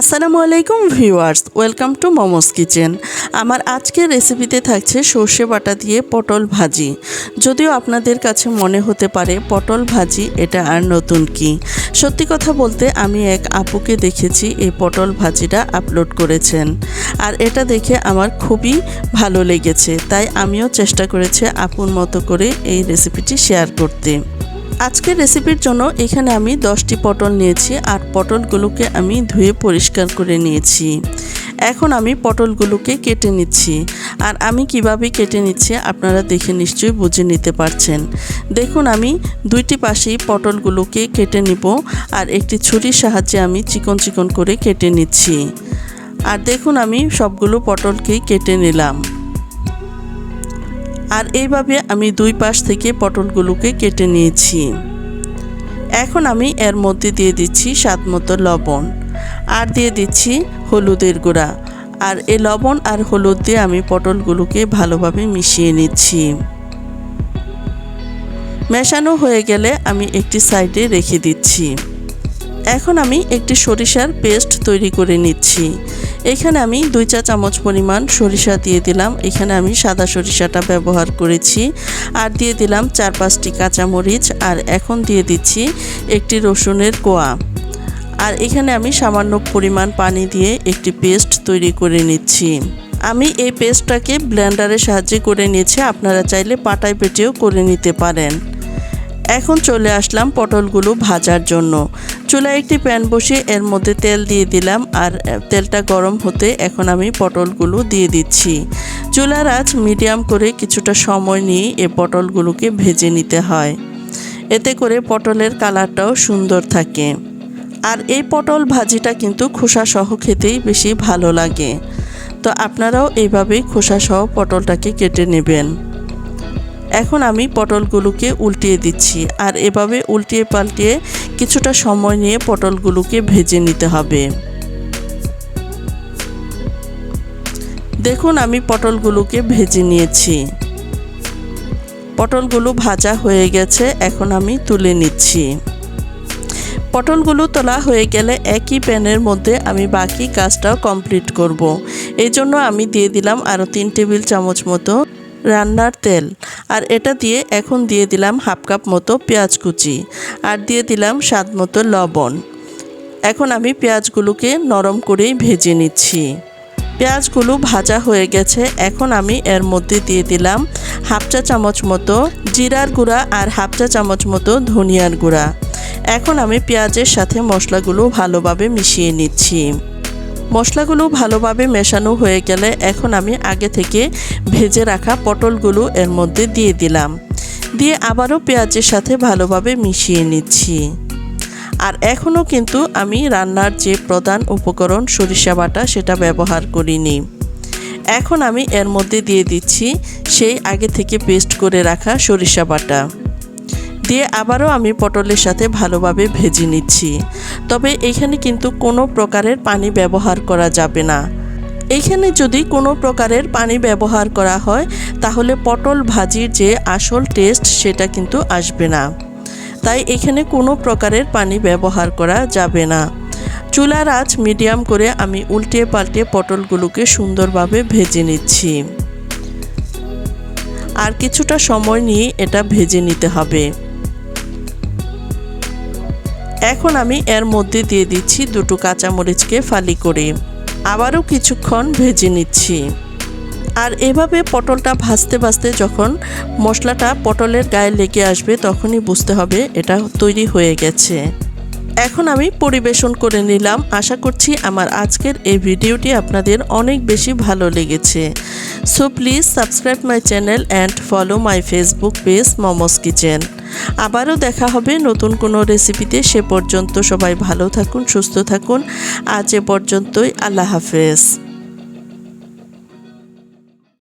আসসালামু আলাইকুম viewers, welcome to momos kitchen. আমার আজকের রেসিপিতে থাকছে সর্ষে বাটা দিয়ে পটল ভাজি। যদিও আপনাদের কাছে মনে হতে পারে পটল ভাজি এটা আর নতুন কি। সত্যি কথা বলতে আমি এক আপুকে দেখেছি এই পটল ভাজিটা আপলোড করেছেন। আর এটা দেখে আমার খুবই ভালো লেগেছে, তাই আমিও চেষ্টা করেছি আপুর মতো করে এই রেসিপিটি শেয়ার করতে। আজকের রেসিপির জন্য এখানে আমি দশটি পটল নিয়েছি আর পটলগুলোকে আমি ধুয়ে পরিষ্কার করে নিয়েছি। এখন আমি পটলগুলোকে কেটে নিচ্ছি। আর আমি কীভাবে কেটে নিচ্ছি আপনারা দেখে নিশ্চয়ই বুঝে নিতে পারছেন। দেখুন, আমি দুইটি পাশেই পটলগুলোকে কেটে নিব আর একটি ছুরির সাহায্যে আমি চিকন চিকন করে কেটে নিচ্ছি। আর দেখুন, আমি সবগুলো পটলকেই কেটে নিলাম। আর এইভাবে আমি দুই পাশ থেকে পটলগুলোকে কেটে নিয়েছি। এখন আমি এর মধ্যে দিয়ে দিচ্ছি স্বাদ মতো লবণ। আর দিয়ে দিচ্ছি হলুদের গুঁড়া। আর এই লবণ আর হলুদ দিয়ে আমি পটলগুলোকে ভালোভাবে মিশিয়ে নিচ্ছি। মেশানো হয়ে গেলে আমি একটি সাইডে রেখে দিচ্ছি। এখন আমি একটি সরিষার পেস্ট তৈরি করে নিচ্ছি। এখানে আমি দুই চা চামচ পরিমাণ সরিষা দিয়ে দিলাম। এখানে আমি সাদা সরিষাটা ব্যবহার করেছি। আর দিয়ে দিলাম চার পাঁচটি কাঁচামরিচ। আর এখন দিয়ে দিচ্ছি একটি রসুনের কোয়া। আর এখানে আমি সামান্য পরিমাণ পানি দিয়ে একটি পেস্ট তৈরি করে নিচ্ছি। আমি এই পেস্টটাকে ব্লেন্ডারের সাহায্যে করে নিয়েছি। আপনারা চাইলে পাটায় পেটেও করে নিতে পারেন। এখন চলে আসলাম পটলগুলো ভাজার জন্য। চুলায় একটি প্যান বসিয়ে এর মধ্যে তেল দিয়ে দিলাম আর তেলটা গরম হতে এখন আমি পটলগুলো দিয়ে দিচ্ছি। চুলার আঁচ মিডিয়াম করে কিছুটা সময় নিয়ে এ পটলগুলোকে ভেজে নিতে হয়। এতে করে পটলের কালারটাও সুন্দর থাকে। আর এই পটল ভাজিটা কিন্তু খোসা সহ খেতেই বেশি ভালো লাগে। তো আপনারাও এইভাবেই খোসা সহ পটলটাকে কেটে নেবেন। এখন আমি পটলগুলোকে উল্টিয়ে দিচ্ছি আর এভাবে উল্টিয়ে পাল্টিয়ে কিছুটা সময় নিয়ে পটলগুলোকে ভেজে নিতে হবে। দেখুন আমি পটলগুলোকে ভেজে নিয়েছি। পটলগুলো ভাজা হয়ে গেছে, এখন আমি তুলে নিচ্ছি। পটলগুলো তোলা হয়ে গেলে একই প্যানের মধ্যে আমি বাকি কাজটাও কমপ্লিট করব। এই জন্য আমি দিয়ে দিলাম আরও তিন টেবিল চামচ মতো রান্নার তেল। আর এটা দিয়ে এখন দিয়ে দিলাম হাফ কাপ মতো পেঁয়াজ কুচি। আর দিয়ে দিলাম স্বাদ মতো লবণ। এখন আমি পেঁয়াজগুলোকে নরম করেই ভেজে নিচ্ছি। পেঁয়াজগুলো ভাজা হয়ে গেছে। এখন আমি এর মধ্যে দিয়ে দিলাম হাফ চা চামচ মতো জিরার গুঁড়া আর হাফ চা চামচ মতো ধনিয়ার গুঁড়া। এখন আমি পেঁয়াজের সাথে মশলাগুলো ভালোভাবে মিশিয়ে নিচ্ছি। মশলাগুলো ভালোভাবে মেশানো হয়ে গেলে এখন আমি আগে থেকে ভেজে রাখা পটলগুলো এর মধ্যে দিয়ে দিলাম। দিয়ে আবারও পেঁয়াজের সাথে ভালোভাবে মিশিয়ে নিচ্ছি। আর এখনও কিন্তু আমি রান্নার যে প্রধান উপকরণ সরিষা বাটা, সেটা ব্যবহার করিনি। এখন আমি এর মধ্যে দিয়ে দিচ্ছি সেই আগে থেকে পেস্ট করে রাখা সরিষা বাটা। দিয়ে আবারও আমি পটলের সাথে ভালোভাবে ভেজে নিচ্ছি। তবে এখানে কিন্তু কোনো প্রকারের পানি ব্যবহার করা যাবে না। এইখানে যদি কোনো প্রকারের পানি ব্যবহার করা হয়, তাহলে পটল ভাজির যে আসল টেস্ট সেটা কিন্তু আসবে না। তাই এখানে কোনো প্রকারের পানি ব্যবহার করা যাবে না। চুলার আঁচ মিডিয়াম করে আমি উল্টে পাল্টে পটলগুলোকে সুন্দরভাবে ভেজে নিচ্ছি। আর কিছুটা সময় নিয়ে এটা ভেজে নিতে হবে। এখন আমি এর মধ্যে দিয়ে দিচ্ছি দুটো কাঁচামরিচকে ফালি করে। আবারও কিছুক্ষণ ভেজে নিচ্ছি। আর এভাবে পটলটা ভাজতে ভাজতে যখন মশলাটা পটলের গায়ে লেগে আসবে তখনই বুঝতে হবে এটা তৈরি হয়ে গেছে। এখন আমি পরিবেশন করে নিলাম। আশা করছি আমার আজকের এই ভিডিওটি আপনাদের অনেক বেশি ভালো লেগেছে। So please subscribe my channel and follow my Facebook page momos kitchen আবারও দেখা হবে নতুন কোনো রেসিপিতে সে পর্যন্ত সবাই ভালো থাকুন, সুস্থ থাকুন। আজ এ পর্যন্তই, আল্লাহ হাফেজ।